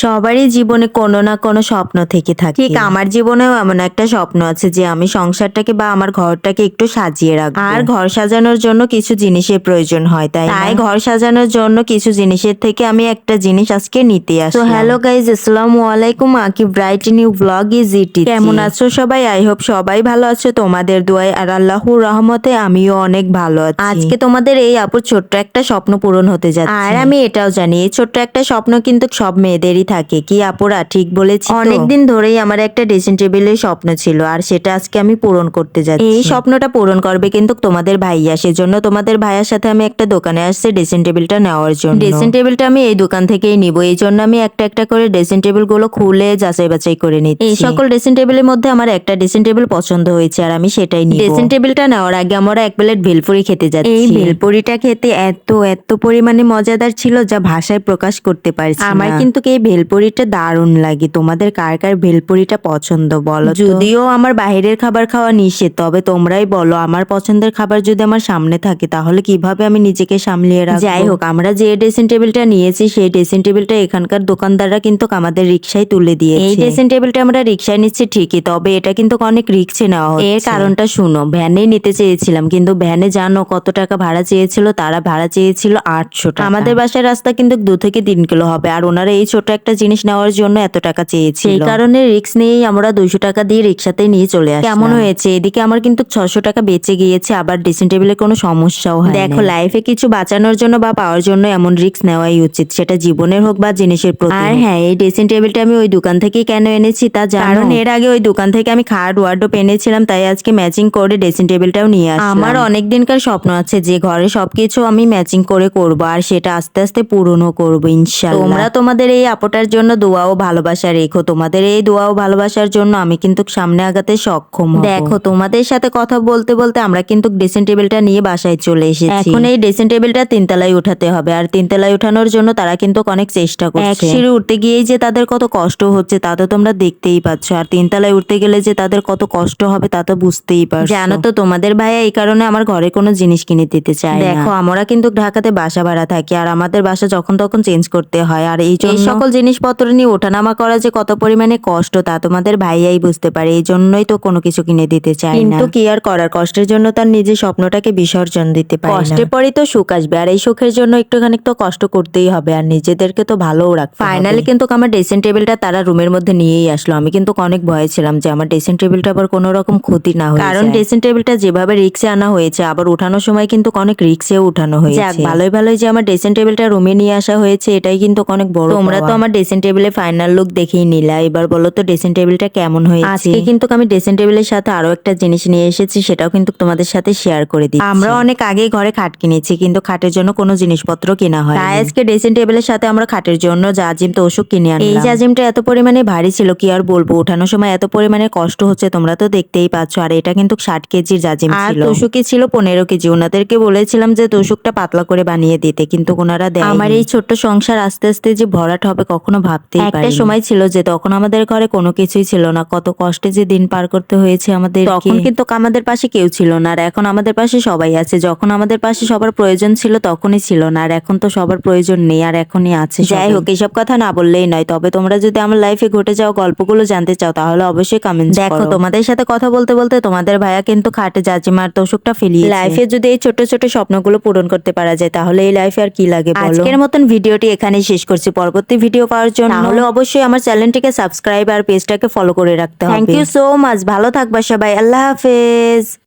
সবারই জীবনে কোনো না কোনো স্বপ্ন থেকে থাকে। ঠিক আমার জীবনেও এমন একটা স্বপ্ন আছে যে আমি সংসারটাকে বা আমার ঘরটাকে একটু সাজিয়ে রাখব। আর ঘর সাজানোর জন্য কিছু জিনিসের প্রয়োজন হয় তাই তাই ঘর সাজানোর জন্য কিছু জিনিসের থেকে আমি একটা জিনিস আজকে নিতে আসি তো হ্যালো গাইজ আসসালামু আলাইকুম আকি bright new blog is it কেমন আছো সবাই? আই হোপ সবাই ভালো আছো তোমাদের দোয়ায় আর আল্লাহর রহমতে আমিও অনেক ভালো আছি। আজকে তোমাদের এই আপুর ছোট্ট একটা স্বপ্ন পূরণ হতে যাচ্ছে। আর আমি এটাও জানি এই ছোট্ট একটা স্বপ্ন কিন্তু সব মেয়েদেরই থাকে। কি আপুরা? ঠিক বলেছি অনেকদিন ধরেই আমার একটা ড্রেসিং টেবিলের স্বপ্ন ছিল আর সেটা আজকে আমি পূরণ করতে যাচ্ছি। এই স্বপ্নটা পূরণ করবে কিন্তু তোমাদের ভাইয়া সেজন্য তোমাদের ভাইয়ার সাথে আমি একটা দোকানে আসছি ড্রেসিং টেবিলটা নেওয়ার জন্য। ড্রেসিং টেবিলটা আমি এই দোকান থেকেই নিব এই জন্য আমি একটা একটা করে ড্রেসিং টেবিলগুলো খুলে যাচাই বাছাই করে নিচ্ছি। এই সকল ড্রেসিং টেবিলের মধ্যে আমার একটা ড্রেসিং টেবিল পছন্দ হয়েছে আর আমি সেটাই নিব। ড্রেসিং টেবিলটা নেওয়ার আগে আমরা এক প্লেট ভেলপুরি খেতে যাচ্ছি। এই ভেলপুরিটা খেতে এত এত পরিমাণে মজাদার ছিল যা ভাষায় প্রকাশ করতে পারছি আমার কিন্তু এই ভেলপুরিটা দারুণ লাগে। তোমাদের কার কার ভেলপুরিটা পছন্দ বলো যদিও আমার বাইরের খাবার খাওয়া নিষেধ তবে তোমরাই বলো আমার পছন্দের খাবার যদি আমার সামনে থাকে তাহলে কীভাবে আমি নিজেকে সামলিয়ে রাখব? যাই হোক আমরা যে ড্রেসিং টেবিলটা নিয়েছি সেই ড্রেসিং টেবিলটা এখানকার দোকানদাররা কিন্তু আমাদের রিক্সায় তুলে দিয়ে এই ড্রেসিং টেবিলটা আমরা রিক্সায় নিচ্ছি ঠিকই তবে এটা কিন্তু অনেক রিক্সে নেওয়া হচ্ছে। এর কারণটা শুনো ভ্যানে নিতে চেয়েছিলাম কিন্তু ভ্যানে জানো কত টাকা ভাড়া চেয়েছিল? তারা ভাড়া চেয়েছিল আটশো টাকা। আমাদের বাসার রাস্তা কিন্তু দু থেকে তিন কিলো হবে আর ওনারা এই ছোট একটা জিনিস নেওয়ার জন্য এত টাকা চেয়েছি সেই কারণে রিক্স নিয়েই আমরা দুইশো টাকা দিয়ে রিক্সাতে নিয়ে চলে আসি কেমন হয়েছে? এদিকে আমার কিন্তু ছশো টাকা বেঁচে গিয়েছে আবার ড্রেসিং টেবিলের কোনো সমস্যাও হয় দেখো লাইফে কিছু বাঁচানোর জন্য বা পাওয়ার জন্য এমন রিক্স নেওয়াই উচিত সেটা জীবনের হোক বা জিনিসের প্রতি আর হ্যাঁ এই ড্রেসিং টেবিলটা আমি ওই দোকান থেকেই কেন এনেছি তা কারণ এর আগে ওই দোকান থেকে আমি খাট ওয়ার্ডরোব এনেছিলাম তাই আজকে ম্যাচিং করে ড্রেসিং টেবিলটাও নিয়ে আসলাম। আমার অনেক দিনকার স্বপ্ন আছে যে ঘরে সবকিছু আমি ম্যাচিং করে করব আর সেটা আস্তে আস্তে পূরণও করব ইনশাআল্লাহ তোমরা তোমাদের এই আপটার জন্য দোয়া ও ভালোবাসা রেখো। তোমাদের এই দোয়া ও ভালোবাসার জন্য আমি কিন্তু সামনে আগাতে সক্ষম দেখো তোমাদের সাথে কথা বলতে বলতে আমরা কিন্তু ড্রেসিং টেবিলটা নিয়ে বাসায় চলে এসেছি। এখন এই ড্রেসিং টেবিলটা তিনতলায় উঠাতে হবে। আর তিনতলায় উঠানোর জন্য তারা কিন্তু অনেক চেষ্টা করছে। এক সিঁড়ি উঠতে গিয়েই যে তাদের কত কষ্ট হচ্ছে তা তো তোমরা দেখতেই পাচ্ছ। আর তিনতলায় উঠতে গেলে যে তাদের কত কষ্ট হবে তা তো বুঝতেই পারছ। জানো তো তোমাদের ভাইয়া এই কারণে আমার ঘরে কোনো জিনিস কিনে দিতে চায় দেখো আমরা কিন্তু ঢাকাতে বাসা ভাড়া থাকি। আর আমাদের বাসা যখন তখন চেঞ্জ করতে হয়। আর এই সকল জিনিসপত্র নিয়ে ওঠানামা করা যে কত পরিমাণে কষ্ট তা তোমাদের ভাইয়াই বুঝতে পারে। এই জন্যই তো কোনো কিছু কিনে দিতে চায় না। কিন্তু কি আর করার? কষ্টের জন্য তার নিজের স্বপ্নটাকে বিসর্জন দিতে পারে কষ্টের পরেই তো সুখ আসবে আর এই সুখের জন্য একটুখানি তো কষ্ট করতেই হবে আর নিজেদেরকে তো ভালোও রাখতে ফাইনালি কিন্তু আমার ড্রেসিং টেবিলটা তারা রুমের মধ্যে নিয়েই আসলো। আমি কিন্তু অনেক ভয়ে ছিলাম যে আমার ড্রেসিং টেবিলটা আবার কোনো রকম ক্ষতি না হয় কারণ ড্রেসিং টেবিলটা যেভাবে রিক্সে আনা হয়েছে আবার উঠানোর সময় কিন্তু অনেক রিক্সেও উঠানো হয়েছে। ভালোই ভালোই যে আমার ড্রেসিং টেবিলটা রুমে নিয়ে আসা হয়েছে এটাই কিন্তু অনেক বড় তোমরা তো আমার ড্রেসিং টেবিলে ফাইনাল লুক দেখেই নিলা। এবার বলো তো ড্রেসিং টেবিলটা কেমন হয়েছে? আজকে কিন্তু আমি ড্রেসিং টেবিলের সাথে আরও একটা জিনিস নিয়ে এসেছি সেটাও কিন্তু তোমাদের সাথে শেয়ার করে দিই আমরা অনেক আগেই ঘরে খাট কিনেছি কিন্তু খাটের জন্য কোনো জিনিসপত্র কেনা হয় তাই আজকে ড্রেসিং টেবিলের সাথে আমরা খাটের জন্য জাজিম তো ওষুধ কিনে আনলাম। এই জাজিমটা এত পরিমাণে ভারী ছিল কি আর বলব? ওঠানোর সময় এত পরিমাণে কষ্ট হচ্ছে তোমরা তো দেখতেই পাচ্ছ। আর এটা কিন্তু ষাট কেজির জাজিম ছিল। তোষুকি ছিল? পনেরো কেজি। ওনাদেরকে বলেছিলাম যে তোষুকটা পাতলা করে বানিয়ে দিতে কিন্তু ওনারা দেয় আমার এই ছোট্ট সংসার আস্তে আস্তে যে ভরাট হবে কখনো ভাবতেই একটা সময় ছিল যে তখন আমাদের ঘরে কোনো কিছুই ছিল না। কত কষ্টে যে দিন পার করতে হয়েছে আমাদের তখন কিন্তু আমাদের পাশে কেউ ছিল না আর এখন আমাদের পাশে সবাই আছে। যখন আমাদের পাশে সবার প্রয়োজন ছিল তখনই ছিল না আর এখন তো সবার প্রয়োজন নেই আর এখনই আছে যাই হোক এসব কথা না বললেই নয়। তবে তোমরা যদি আমার লাইফে ঘটে যাও গল্পগুলো জানতে চাও তাহলে অবশ্যই কমেন্ট দেখো তোমাদের সাথে কথা বলতে বলতে তোমাদের ভাইয়া কিন্তু খাটে জাজিমার তোষকটা ফেলিয়ে লাইফে যদি এই ছোট ছোট স্বপ্নগুলো পূরণ করতে পারা যায় তাহলে এই লাইফে আর কি লাগে আজকের মতন ভিডিওটি এখানেই শেষ করছি। পরবর্তী ভিডিও পাওয়ার জন্য। তাহলে অবশ্যই আমার চ্যানেলটিকে সাবস্ক্রাইব আর পেজটাকে ফলো করে রাখতে হবে। থ্যাংক ইউ সো মাচ ভালো থাকবা সবাই। আল্লাহ হাফেজ।